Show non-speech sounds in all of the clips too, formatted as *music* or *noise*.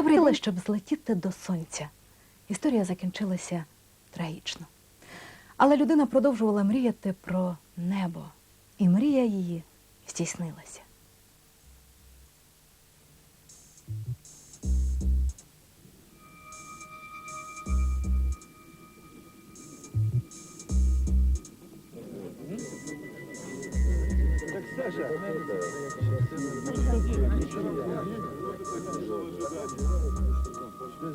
Добрий день, щоб злетіти до сонця. Історія закінчилася трагічно. Але людина продовжувала мріяти про небо, і мрія її здійснилася.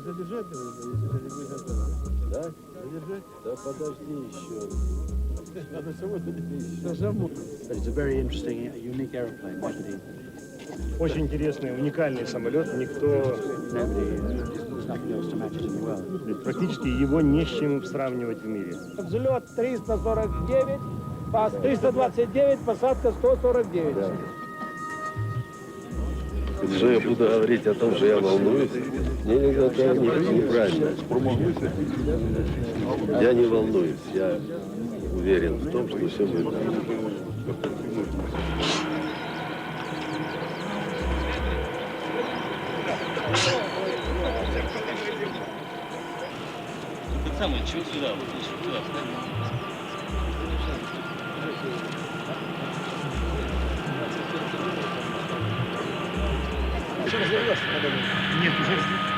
Задержать его, если это не будет готово. Да? Задержать? Да подожди еще. Надо сегодня. Зажму. It's a very interesting, unique airplane. Indeed. Очень интересный, уникальный самолет. Никто, практически его не с чем сравнивать в мире. Взлет 349, пас 329, посадка 149. Что я буду говорить о том, что я волнуюсь? Не, не, это не- неправильно. Я не волнуюсь. Я уверен в том, что все будет. Так самое, чего сюда, вот сюда встань. Нет, уже не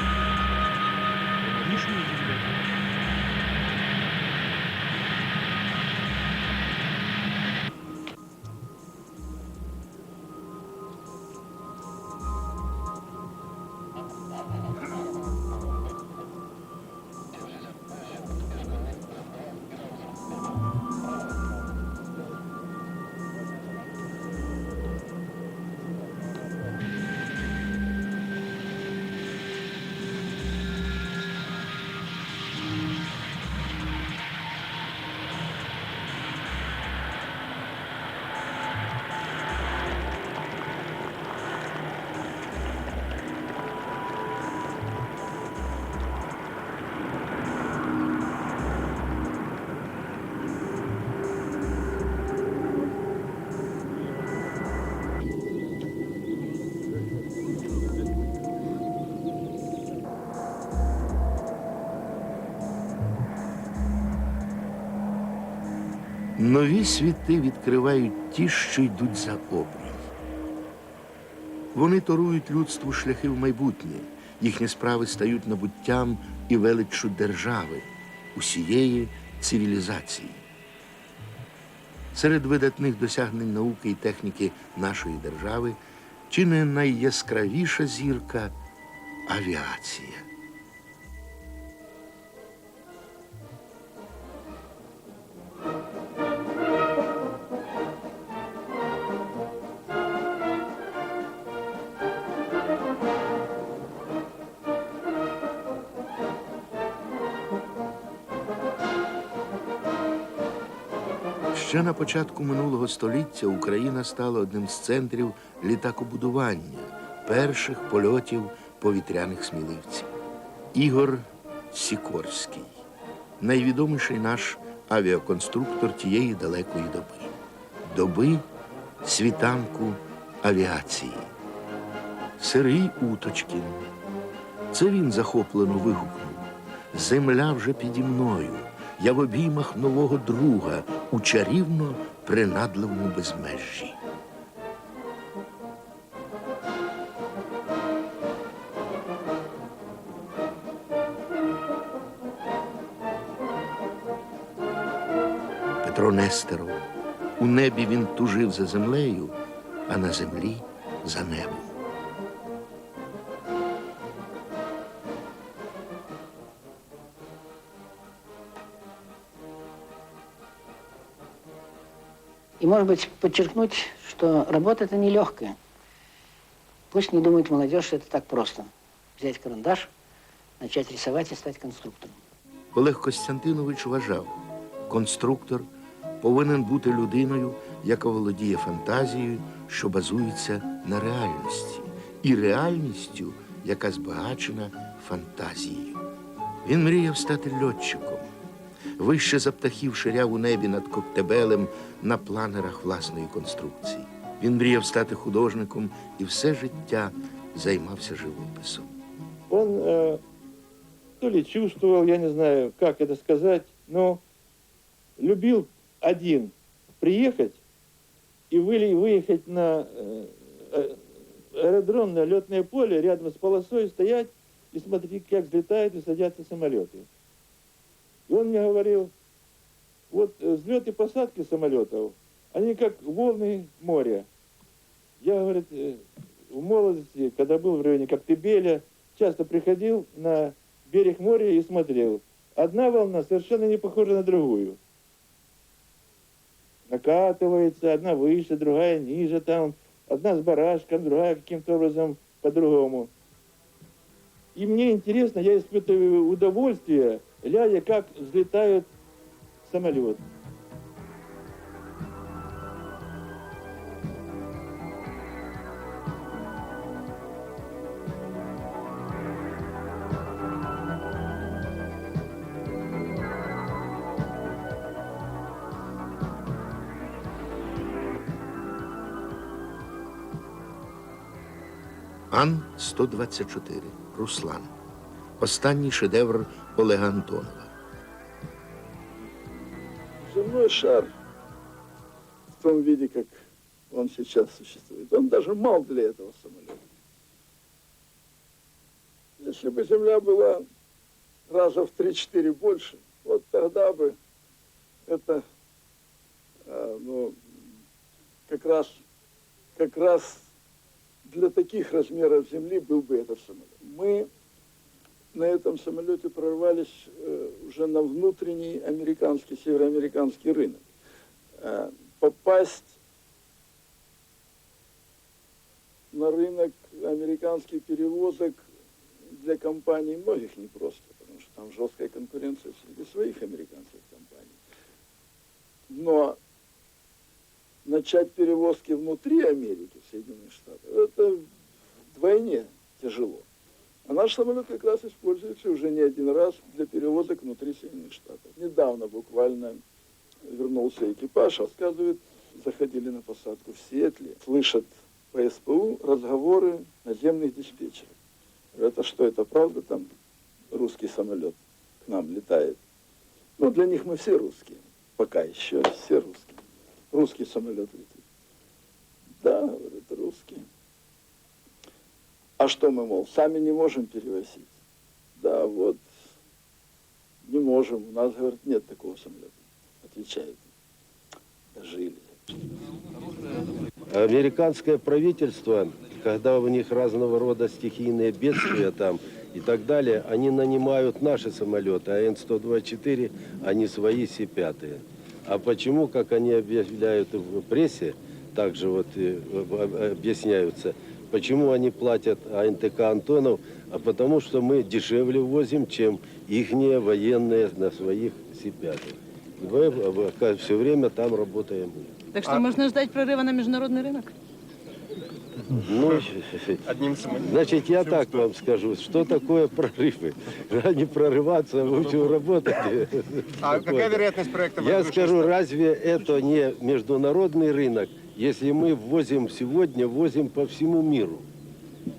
Нові світи відкривають ті, що йдуть за обрій. Вони торують людству шляхи в майбутнє. Їхні справи стають набуттям і величчю держави, усієї цивілізації. Серед видатних досягнень науки і техніки нашої держави чи не найяскравіша зірка авіація. Ще на початку минулого століття Україна стала одним з центрів літакобудування, перших польотів повітряних сміливців. Ігор Сікорський, найвідоміший наш авіаконструктор тієї далекої доби. Доби світанку авіації. Сергій Уточкін. Це він захоплено вигукнув. Земля вже піді мною. Я в обіймах нового друга у чарівно принадливому безмежжі. Петро Нестеров. У небі він тужив за землею, а на землі за небом. может быть, подчеркнуть, что работа это нелегкая. Пусть не думает молодежь, что это так просто. Взять карандаш, начать рисовать и стать конструктором. Олег Костянтинович вважав, конструктор повинен бути людиною, яка володіє фантазією, що базується на реальності, і реальністю, яка збагачена фантазією. Він мріяв стати льотчиком, вище за птахів ширяв у небі над Коктебелем на планерах власної конструкції. Він мріяв стати художником і все життя займався живописом. он э, то ли чувствовал, я не знаю, как это сказать, но любил один приехать и выли- выехать на э, э, аэродром, на летное поле, рядом с полосой стоять и смотреть, как взлетают и садятся самолеты. Он мне говорил, вот э, взлет и посадки самолетов, они как волны моря. Я, говорит, э, в молодости, когда был в районе Коктебеля, часто приходил на берег моря и смотрел. Одна волна совершенно не похожа на другую. Накатывается, одна выше, другая ниже, там, одна с барашком, другая каким-то образом по-другому. И мне интересно, я испытываю удовольствие, глядя, как взлетают самолет. Ан-124. Руслан. Останній шедевр Олега Антонова. Земной шар в том виде, как он сейчас существует, он даже мал для этого самолета. Если бы Земля была раза в 3-4 больше, вот тогда бы это, а, ну, как раз, как раз для таких размеров Земли был бы этот самолет. Мы на этом самолете прорвались э, уже на внутренний американский, североамериканский рынок. Э, попасть на рынок американских перевозок для компаний многих непросто, потому что там жесткая конкуренция среди своих американских компаний. Но начать перевозки внутри Америки, Соединенных Штатах, это вдвойне тяжело. А наш самолет как раз используется уже не один раз для перевозок внутри Соединенных Штатов. Недавно буквально вернулся экипаж, рассказывает, заходили на посадку в Сиэтле, слышат по СПУ разговоры наземных диспетчеров. Это что, это правда там русский самолет к нам летает? Ну, для них мы все русские, пока еще все русские. Русский самолет летит. Да, говорит, русский. А что мы, мол, сами не можем перевозить? Да, вот, не можем. У нас, говорит, нет такого самолета. Отвечает. Дожили. Американское правительство, когда у них разного рода стихийные бедствия там и так далее, они нанимают наши самолеты, а Н-124, они свои Си-5. А почему, как они объявляют в прессе, также вот э, об- объясняются, почему они платят АНТК Антонов, а потому что мы дешевле возим, чем ихние военные на своих Си-5. Мы все время там работаем. Так что можно ждать прорыва на международный рынок? Ну, значит, я так вам скажу, что такое прорывы? *laughs* А не прорываться, а лучше работать. А какая вероятность проекта? Я скажу, разве это не международный рынок, если мы ввозим сегодня, возим по всему миру?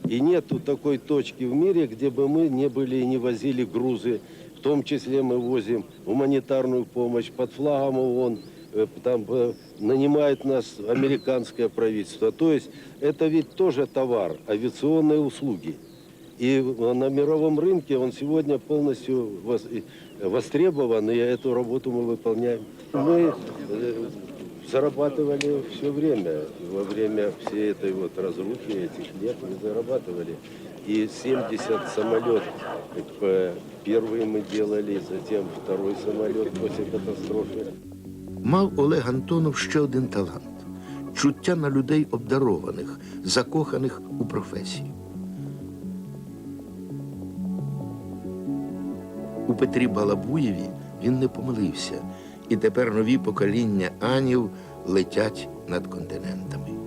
И нету такой точки в мире, где бы мы не были и не возили грузы. В том числе мы возим гуманитарную помощь под флагом ООН. Э, Там э, нанимает нас американское правительство. То есть это ведь тоже товар, авиационные услуги. И на мировом рынке он сегодня полностью востребован, и эту работу мы выполняем. Мы э, зарабатывали все время, во время всей этой вот разрухи этих лет мы зарабатывали. И 70 самолет, э, первый мы делали, затем второй самолет после катастрофы. Мав Олег Антонов ще один талант чуття на людей обдарованих, закоханих у професію. У Петрі Балабуєві він не помилився, і тепер нові покоління анів летять над континентами.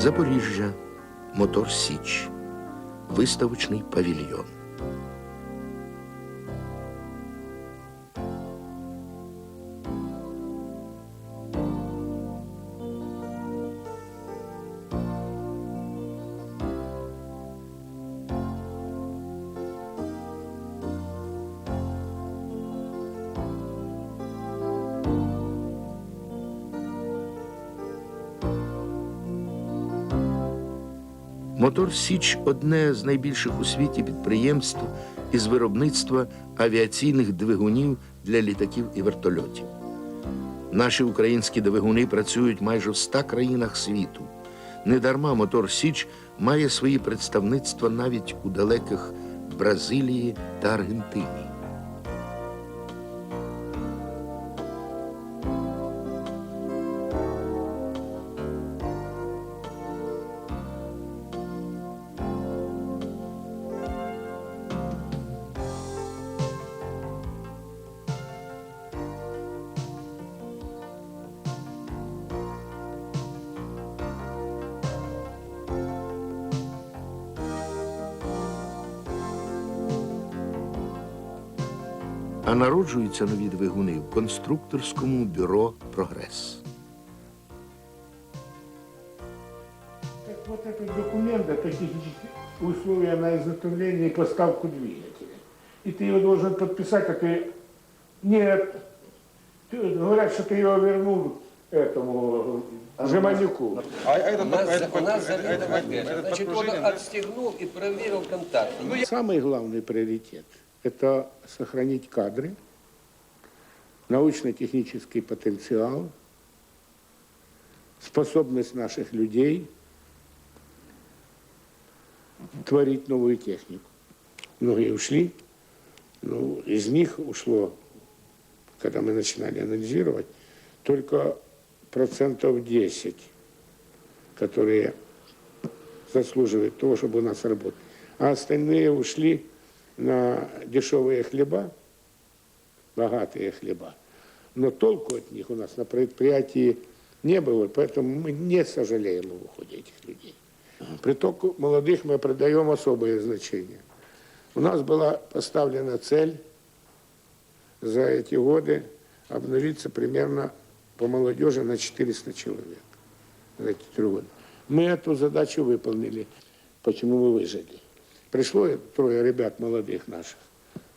Запоріжжя, Мотор Січ, виставочний павільйон. Січ одне з найбільших у світі підприємств із виробництва авіаційних двигунів для літаків і вертольотів. Наші українські двигуни працюють майже в ста країнах світу. Недарма Мотор Січ має свої представництва навіть у далеких Бразилії та Аргентині. Народжуються нові двигуни в конструкторському бюро Прогрес. Так вот этот документ, это технические условия на изготовление и поставку двигателя. И ты его должен подписать, а ты... Нет. Ты, говорят, что ты его вернул этому Жеманюку. Значит, он отстегнул и проверил контакты. Самый главный приоритет – это сохранить кадры, научно-технический потенциал, способность наших людей творить новую технику. Многие ушли, но из них ушло, когда мы начинали анализировать, только процентов 10, которые заслуживают того, чтобы у нас работать. А остальные ушли на дешевые хлеба, богатые хлеба. Но толку от них у нас на предприятии не было, поэтому мы не сожалеем о уходе этих людей. Притоку молодых мы придаем особое значение. У нас была поставлена цель за эти годы обновиться примерно по молодежи на 400 человек. За эти три года. Мы эту задачу выполнили. Почему мы выжили? Пришло трое ребят молодых наших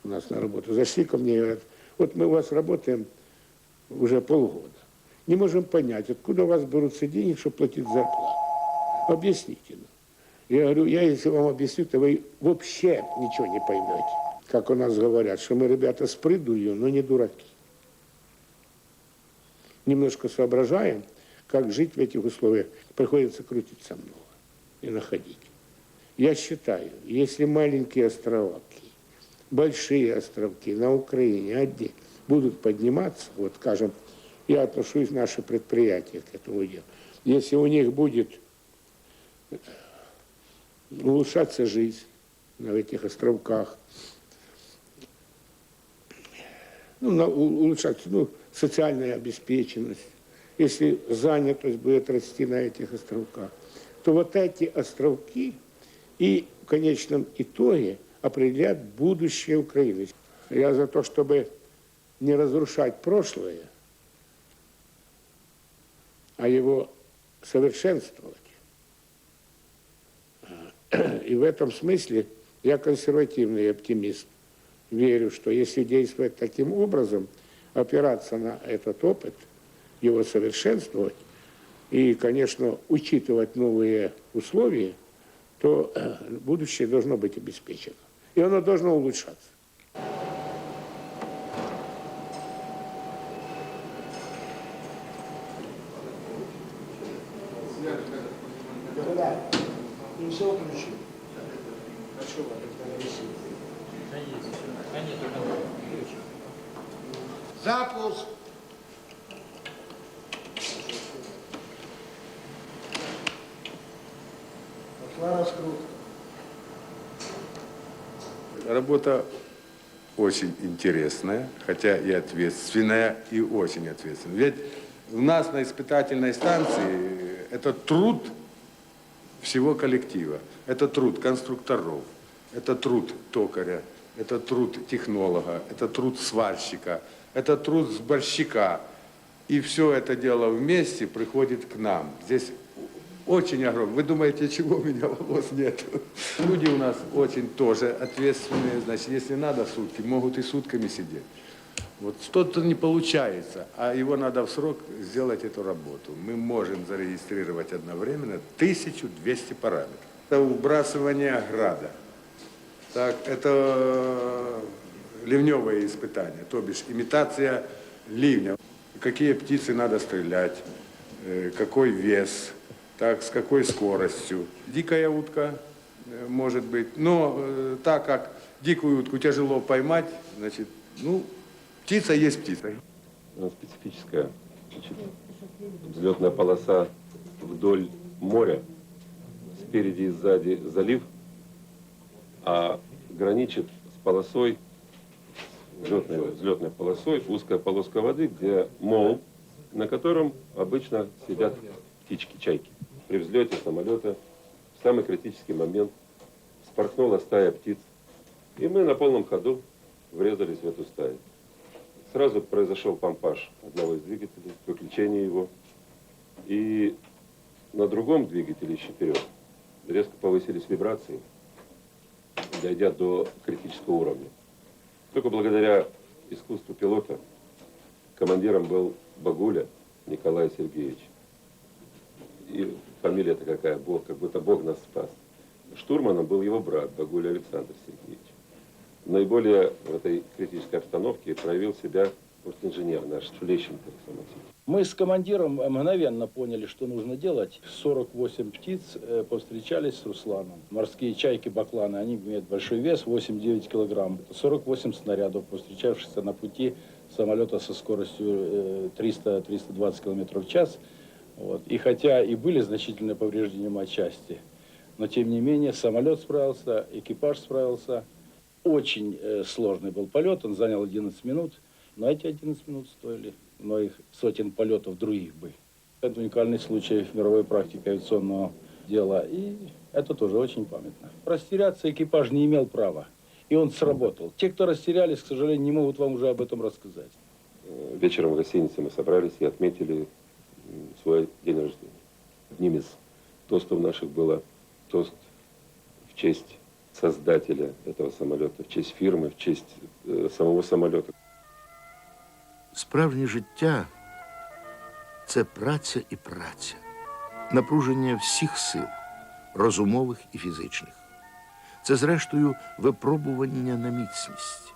у нас на работу. Зашли ко мне и говорят, вот мы у вас работаем уже полгода. Не можем понять, откуда у вас берутся деньги, чтобы платить зарплату. Объясните нам. Я говорю, я если вам объясню, то вы вообще ничего не поймете. Как у нас говорят, что мы ребята с придурью, но не дураки. Немножко соображаем, как жить в этих условиях. Приходится крутиться много и находить. Я считаю, если маленькие островки, большие островки на Украине, отдельно, будут подниматься, вот скажем, я отношусь наше предприятие к этому делу. Если у них будет улучшаться жизнь на этих островках, ну, на, улучшаться, ну, социальная обеспеченность, если занятость будет расти на этих островках, то вот эти островки и в конечном итоге определят будущее Украины. Я за то, чтобы не разрушать прошлое, а его совершенствовать. *clears throat* И в этом смысле я консервативный оптимист. Верю, что если действовать таким образом, опираться на этот опыт, его совершенствовать и, конечно, учитывать новые условия, то э, будущее должно быть обеспечено. И оно должно улучшаться. Работа очень интересная, хотя и ответственная, и очень ответственная. Ведь у нас на испытательной станции это труд всего коллектива. Это труд конструкторов, это труд токаря, это труд технолога, это труд сварщика, это труд сборщика. И все это дело вместе приходит к нам. Здесь очень огромный. Вы думаете, чего у меня волос нет? Люди у нас очень тоже ответственные. Значит, если надо сутки, могут и сутками сидеть. Вот что-то не получается, а его надо в срок сделать эту работу. Мы можем зарегистрировать одновременно 1200 параметров. Это выбрасывание града. Так, это ливневые испытания, то бишь имитация ливня. Какие птицы надо стрелять, э, какой вес, так, с какой скоростью. Дикая утка э, может быть, но э, так как дикую утку тяжело поймать, значит, ну, птица есть птица. Она специфическая. Значит, взлетная полоса вдоль моря, спереди и сзади залив, а граничит с полосой, взлетной, взлетной полосой, узкая полоска воды, где мол, на котором обычно сидят птички, чайки. При взлете самолета в самый критический момент спорхнула стая птиц, и мы на полном ходу врезались в эту стаю. Сразу произошел помпаж одного из двигателей, выключение его. И на другом двигателе еще вперед резко повысились вибрации, дойдя до критического уровня. Только благодаря искусству пилота командиром был Багуля Николай Сергеевич. И фамилия-то какая, Бог, как будто Бог нас спас. Штурманом был его брат Багуля Александр Сергеевич наиболее в этой критической обстановке проявил себя вот инженер наш Шулещенко Александр Мы с командиром мгновенно поняли, что нужно делать. 48 птиц э, повстречались с Русланом. Морские чайки, бакланы, они имеют большой вес, 8-9 килограмм. 48 снарядов, повстречавшихся на пути самолета со скоростью э, 300-320 километров в час. Вот. И хотя и были значительные повреждения матчасти, но тем не менее самолет справился, экипаж справился. Очень э, сложный был полет, он занял 11 минут, но эти 11 минут стоили многих сотен полетов других бы. Это уникальный случай в мировой практике авиационного дела, и это тоже очень памятно. Растеряться экипаж не имел права, и он сработал. Те, кто растерялись, к сожалению, не могут вам уже об этом рассказать. Вечером в гостинице мы собрались и отметили свой день рождения. Одним из тостов наших было тост в честь создателя этого самолета, в честь фирмы, в честь э, самого самолета. Справжнє життя це праця і праця, напруження всіх сил, розумових і фізичних. Це, зрештою, випробування на міцність.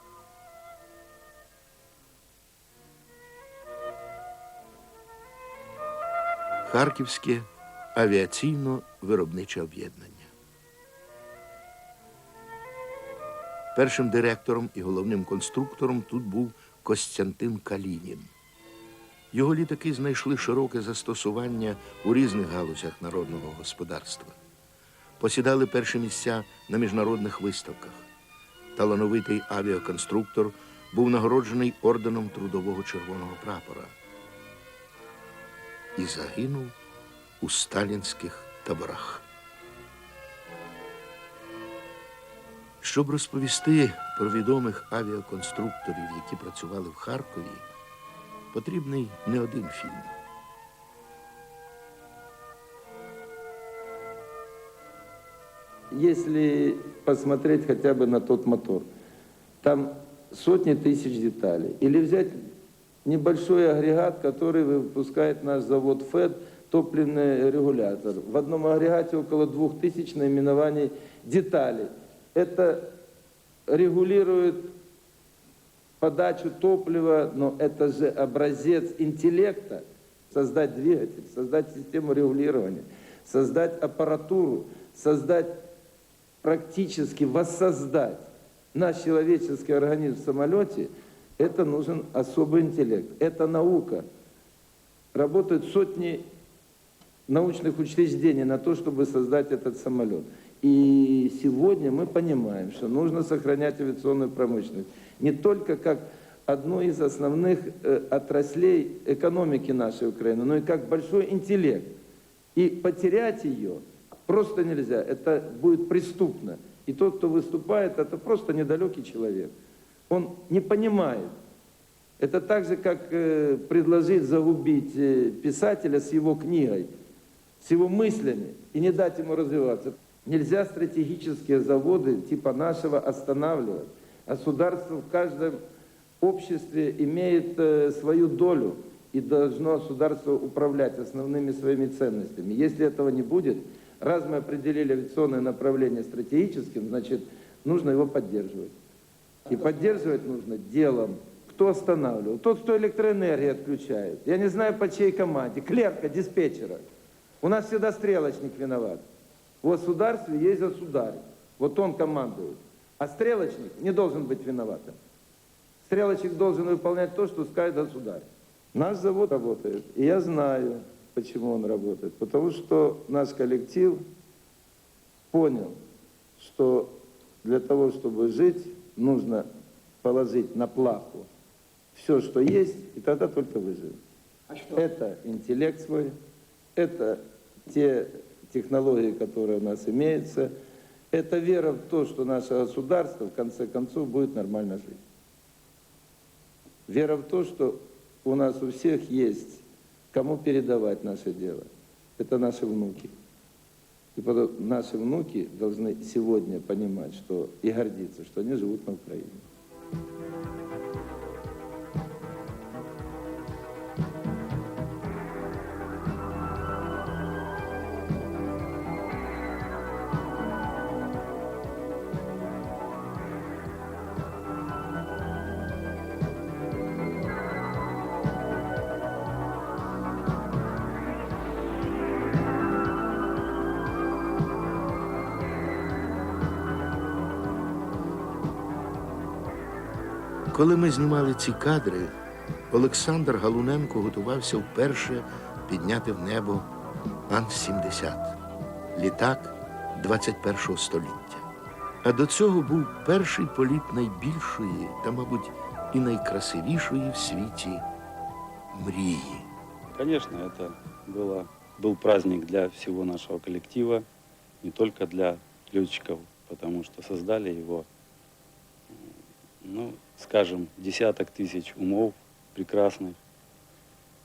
Харківське авіаційно-виробниче об'єднання. Першим директором і головним конструктором тут був Костянтин Калінін. Його літаки знайшли широке застосування у різних галузях народного господарства. Посідали перші місця на міжнародних виставках. Талановитий авіаконструктор був нагороджений орденом Трудового Червоного прапора і загинув у сталінських таборах. Щоб розповісти про відомих авіаконструкторів, які працювали в Харкові, потрібний не один фільм. Если посмотреть хотя бы на тот мотор, там сотни тысяч деталей. Или взять небольшой агрегат, который выпускает наш завод ФЭД, топливный регулятор. В одном агрегате около двух тысяч наименований деталей. Это регулирует подачу топлива, но это же образец интеллекта. Создать двигатель, создать систему регулирования, создать аппаратуру, создать практически воссоздать наш человеческий организм в самолете, это нужен особый интеллект. Это наука. Работают сотни научных учреждений на то, чтобы создать этот самолет. И сегодня мы понимаем, что нужно сохранять авиационную промышленность не только как одну из основных э, отраслей экономики нашей Украины, но и как большой интеллект. И потерять ее Просто нельзя. Это будет преступно. И тот, кто выступает, это просто недалекий человек. Он не понимает. Это так же, как э, предложить загубить э, писателя с его книгой, с его мыслями и не дать ему развиваться. Нельзя стратегические заводы типа нашего останавливать. Государство в каждом обществе имеет э, свою долю и должно государство управлять основными своими ценностями. Если этого не будет, раз мы определили авиационное направление стратегическим, значит, нужно его поддерживать. И поддерживать нужно делом. Кто останавливал? Тот, кто электроэнергию отключает. Я не знаю, по чьей команде. Клерка, диспетчера. У нас всегда стрелочник виноват. В государстве есть государь. Вот он командует. А стрелочник не должен быть виноватым. Стрелочник должен выполнять то, что скажет государь. Наш завод работает. И я знаю, почему он работает. Потому что наш коллектив понял, что для того, чтобы жить, нужно положить на плаху все, что есть, и тогда только выживем. Это интеллект свой, это те технологии, которые у нас имеются, это вера в то, что наше государство в конце концов будет нормально жить. Вера в то, что у нас у всех есть кому передавать наше дело. Это наши внуки. И наши внуки должны сегодня понимать, что и гордиться, что они живут на Украине. Коли ми знімали ці кадри, Олександр Галуненко готувався вперше підняти в небо Ан-70 літак 21-го століття. А до цього був перший політ найбільшої та, мабуть, і найкрасивішої в світі мрії. Конечно, это было, был праздник для всего нашего коллектива, не только для летчиков, потому что создали его, ну, скажем, десяток тысяч умов прекрасных.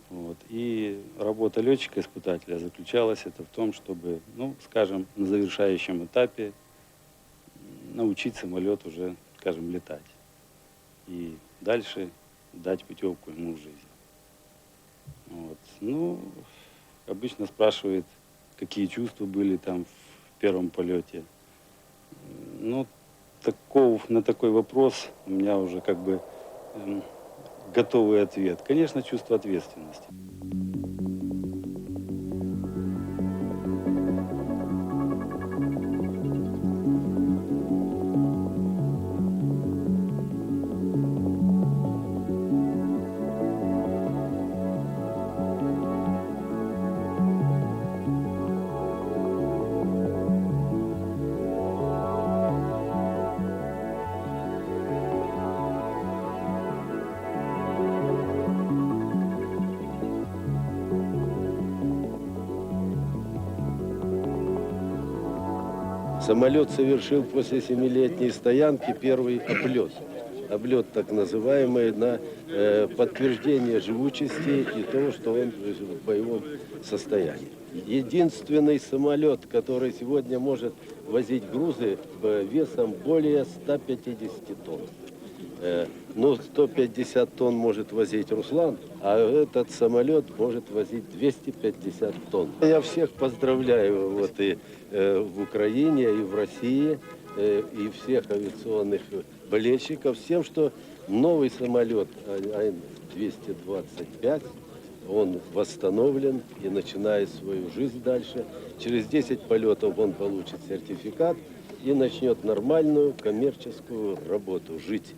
Вот. И работа летчика-испытателя заключалась это в том, чтобы, ну, скажем, на завершающем этапе научить самолет уже, скажем, летать. И дальше дать путевку ему в жизнь. Вот. Ну, обычно спрашивает, какие чувства были там в первом полете. Ну, такого, на такой вопрос у меня уже как бы эм, готовый ответ. Конечно, чувство ответственности. Самолет совершил после семилетней стоянки первый облет. Облет так называемый на э, подтверждение живучести и того, что он в боевом состоянии. Единственный самолет, который сегодня может возить грузы весом более 150 тонн. Э, ну, 150 тонн может возить Руслан, а этот самолет может возить 250 тонн. Я всех поздравляю вот и в Украине, и в России, э, и всех авиационных болельщиков с тем, что новый самолет Ан-225, он восстановлен и начинает свою жизнь дальше. Через 10 полетов он получит сертификат и начнет нормальную коммерческую работу, жить